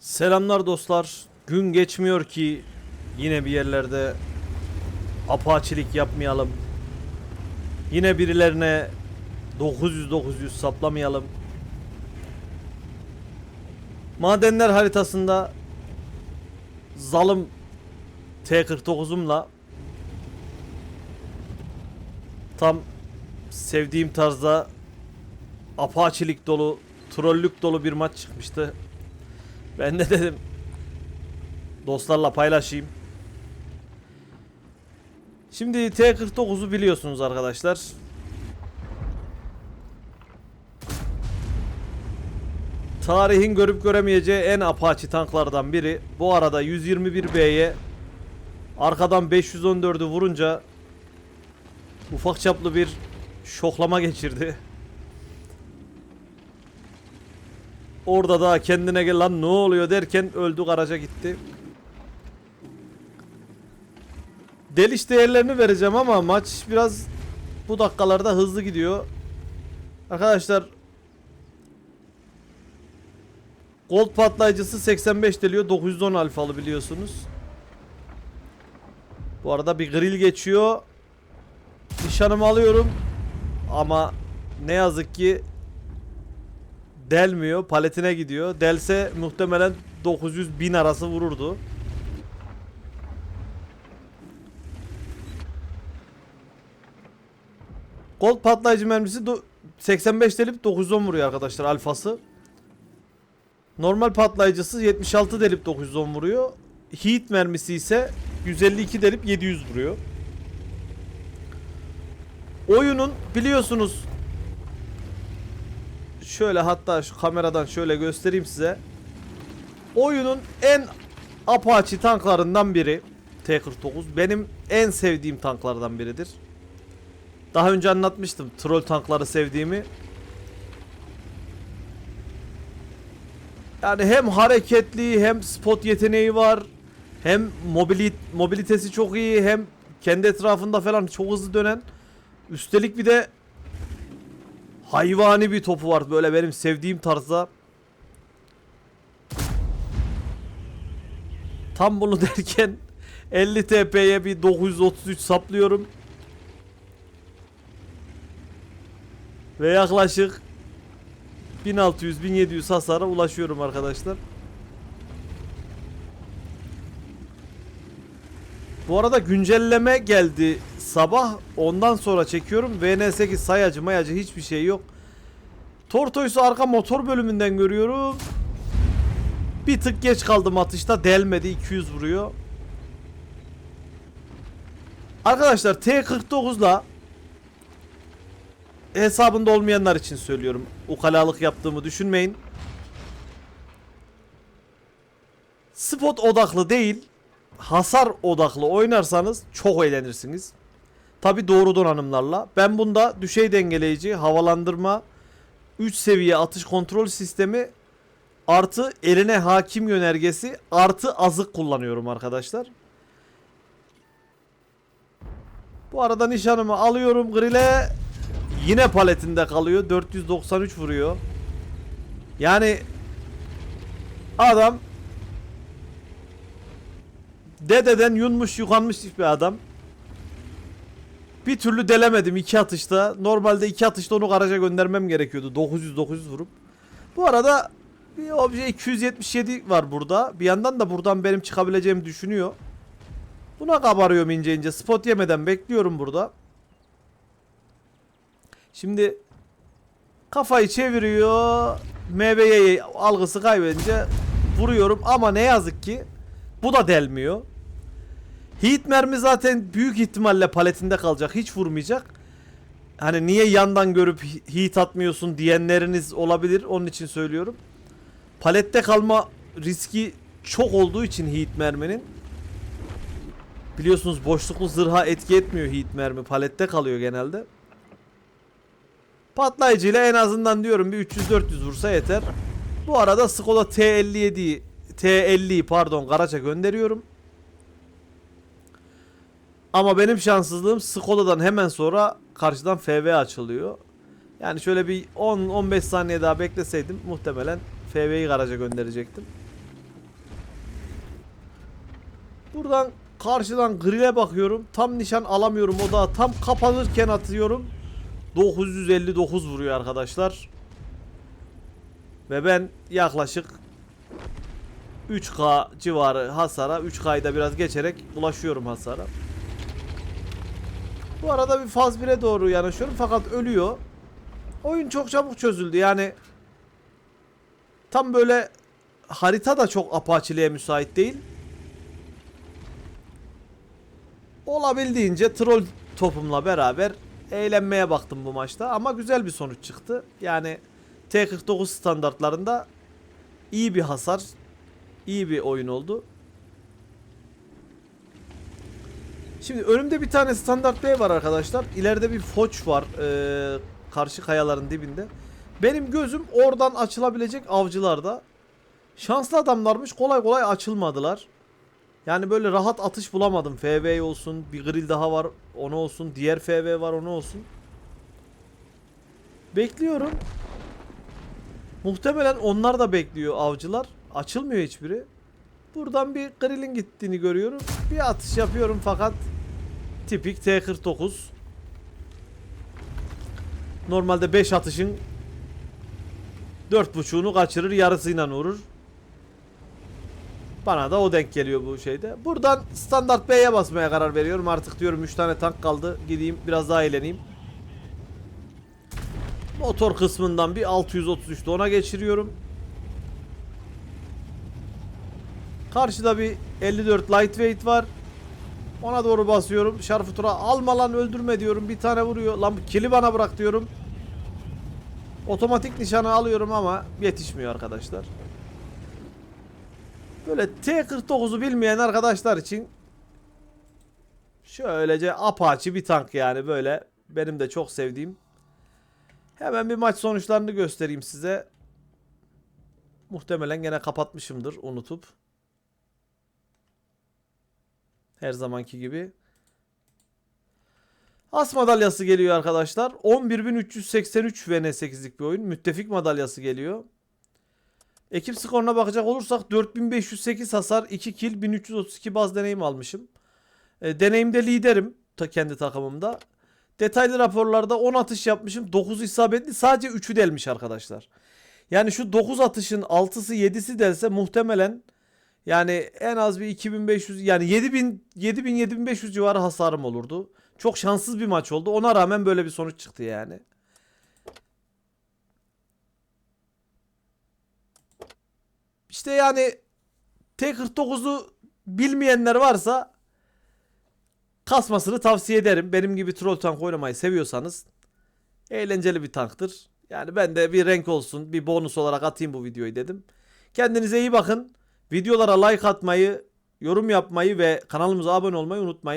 Selamlar dostlar. Gün geçmiyor ki yine bir yerlerde apaçilik yapmayalım. Yine birilerine 900-900 saplamayalım. Madenler haritasında zalim T49'umla tam sevdiğim tarzda apaçilik dolu, trollük dolu bir maç çıkmıştı. Ben de dedim dostlarla paylaşayım. Şimdi T49'u biliyorsunuz arkadaşlar. Tarihin görüp göremeyeceği en apaçi tanklardan biri. Bu arada 121B'ye arkadan 514'ü vurunca ufak çaplı bir şoklama geçirdi. Orada da kendine gel lan ne oluyor derken öldü garaja gitti. Deliş değerlerini vereceğim ama maç biraz bu dakikalarda hızlı gidiyor. Arkadaşlar Gold patlayıcısı 85 deliyor 910 alfalı biliyorsunuz. Bu arada bir grill geçiyor. Nişanımı alıyorum. Ama ne yazık ki delmiyor. Paletine gidiyor. Delse muhtemelen 900 bin arası vururdu. Gold patlayıcı mermisi do- 85 delip 910 vuruyor arkadaşlar alfası. Normal patlayıcısı 76 delip 910 vuruyor. Heat mermisi ise 152 delip 700 vuruyor. Oyunun biliyorsunuz şöyle hatta şu kameradan şöyle göstereyim size. Oyunun en apaçi tanklarından biri T-49 benim en sevdiğim tanklardan biridir. Daha önce anlatmıştım troll tankları sevdiğimi. Yani hem hareketli hem spot yeteneği var. Hem mobilit mobilitesi çok iyi hem kendi etrafında falan çok hızlı dönen. Üstelik bir de hayvani bir topu var böyle benim sevdiğim tarzda. Tam bunu derken 50 TP'ye bir 933 saplıyorum. Ve yaklaşık 1600-1700 hasara ulaşıyorum arkadaşlar. Bu arada güncelleme geldi sabah. Ondan sonra çekiyorum. VN8 sayacı mayacı hiçbir şey yok. Tortoise'u arka motor bölümünden görüyorum. Bir tık geç kaldım atışta. Delmedi. 200 vuruyor. Arkadaşlar T49'la hesabında olmayanlar için söylüyorum. Ukalalık yaptığımı düşünmeyin. Spot odaklı değil, hasar odaklı oynarsanız çok eğlenirsiniz. Tabi doğru donanımlarla. Ben bunda düşey dengeleyici, havalandırma, 3 seviye atış kontrol sistemi artı eline hakim yönergesi artı azık kullanıyorum arkadaşlar. Bu arada nişanımı alıyorum grille. Yine paletinde kalıyor. 493 vuruyor. Yani adam dededen yunmuş yukanmış bir adam. Bir türlü delemedim iki atışta. Normalde iki atışta onu garaja göndermem gerekiyordu. 900-900 vurup. Bu arada bir obje 277 var burada. Bir yandan da buradan benim çıkabileceğimi düşünüyor. Buna kabarıyorum ince ince. Spot yemeden bekliyorum burada. Şimdi kafayı çeviriyor. MB'ye algısı kaybedince vuruyorum ama ne yazık ki bu da delmiyor. Heat mermi zaten büyük ihtimalle paletinde kalacak. Hiç vurmayacak. Hani niye yandan görüp heat atmıyorsun diyenleriniz olabilir. Onun için söylüyorum. Palette kalma riski çok olduğu için heat merminin. Biliyorsunuz boşluklu zırha etki etmiyor heat mermi. Palette kalıyor genelde. Patlayıcıyla en azından diyorum bir 300-400 vursa yeter. Bu arada Skoda T57 T50'yi pardon Karaç'a gönderiyorum. Ama benim şanssızlığım Skoda'dan hemen sonra karşıdan FV açılıyor. Yani şöyle bir 10-15 saniye daha bekleseydim muhtemelen FV'yi garaja gönderecektim. Buradan karşıdan grile bakıyorum. Tam nişan alamıyorum. O da tam kapanırken atıyorum. 959 vuruyor arkadaşlar. Ve ben yaklaşık 3K civarı hasara 3K'yı da biraz geçerek ulaşıyorum hasara. Bu arada bir faz 1'e doğru yanaşıyorum fakat ölüyor. Oyun çok çabuk çözüldü yani. Tam böyle harita da çok apaçiliğe müsait değil. Olabildiğince troll topumla beraber eğlenmeye baktım bu maçta ama güzel bir sonuç çıktı. Yani T49 standartlarında iyi bir hasar, iyi bir oyun oldu. Şimdi önümde bir tane standart B var arkadaşlar. İleride bir foç var. Ee, karşı kayaların dibinde. Benim gözüm oradan açılabilecek avcılarda. Şanslı adamlarmış. Kolay kolay açılmadılar. Yani böyle rahat atış bulamadım. FV olsun, bir grill daha var, onu olsun, diğer FV var, onu olsun. Bekliyorum. Muhtemelen onlar da bekliyor avcılar. Açılmıyor hiçbiri. Buradan bir grillin gittiğini görüyorum. Bir atış yapıyorum fakat tipik T49. Normalde 5 atışın 4.5'unu kaçırır, yarısıyla vurur. Bana da o denk geliyor bu şeyde. Buradan standart B'ye basmaya karar veriyorum. Artık diyorum 3 tane tank kaldı. Gideyim biraz daha eğleneyim. Motor kısmından bir 633'te ona geçiriyorum. Karşıda bir 54 lightweight var. Ona doğru basıyorum. Şarfutura alma lan öldürme diyorum. Bir tane vuruyor. Lan kili bana bırak diyorum. Otomatik nişanı alıyorum ama yetişmiyor arkadaşlar. Böyle T49'u bilmeyen arkadaşlar için şöylece apaçi bir tank yani böyle benim de çok sevdiğim. Hemen bir maç sonuçlarını göstereyim size. Muhtemelen gene kapatmışımdır unutup. Her zamanki gibi. As madalyası geliyor arkadaşlar. 11.383 VN8'lik bir oyun. Müttefik madalyası geliyor. Ekip skoruna bakacak olursak 4508 hasar, 2 kill, 1332 baz deneyim almışım. E, deneyimde liderim ta kendi takımımda. Detaylı raporlarda 10 atış yapmışım. 9 isabetli sadece 3'ü delmiş arkadaşlar. Yani şu 9 atışın 6'sı 7'si delse muhtemelen yani en az bir 2500 yani 7000 7000 7500 civarı hasarım olurdu. Çok şanssız bir maç oldu. Ona rağmen böyle bir sonuç çıktı yani. İşte yani T49'u bilmeyenler varsa kasmasını tavsiye ederim. Benim gibi troll tank oynamayı seviyorsanız eğlenceli bir tanktır. Yani ben de bir renk olsun, bir bonus olarak atayım bu videoyu dedim. Kendinize iyi bakın. Videolara like atmayı, yorum yapmayı ve kanalımıza abone olmayı unutmayın.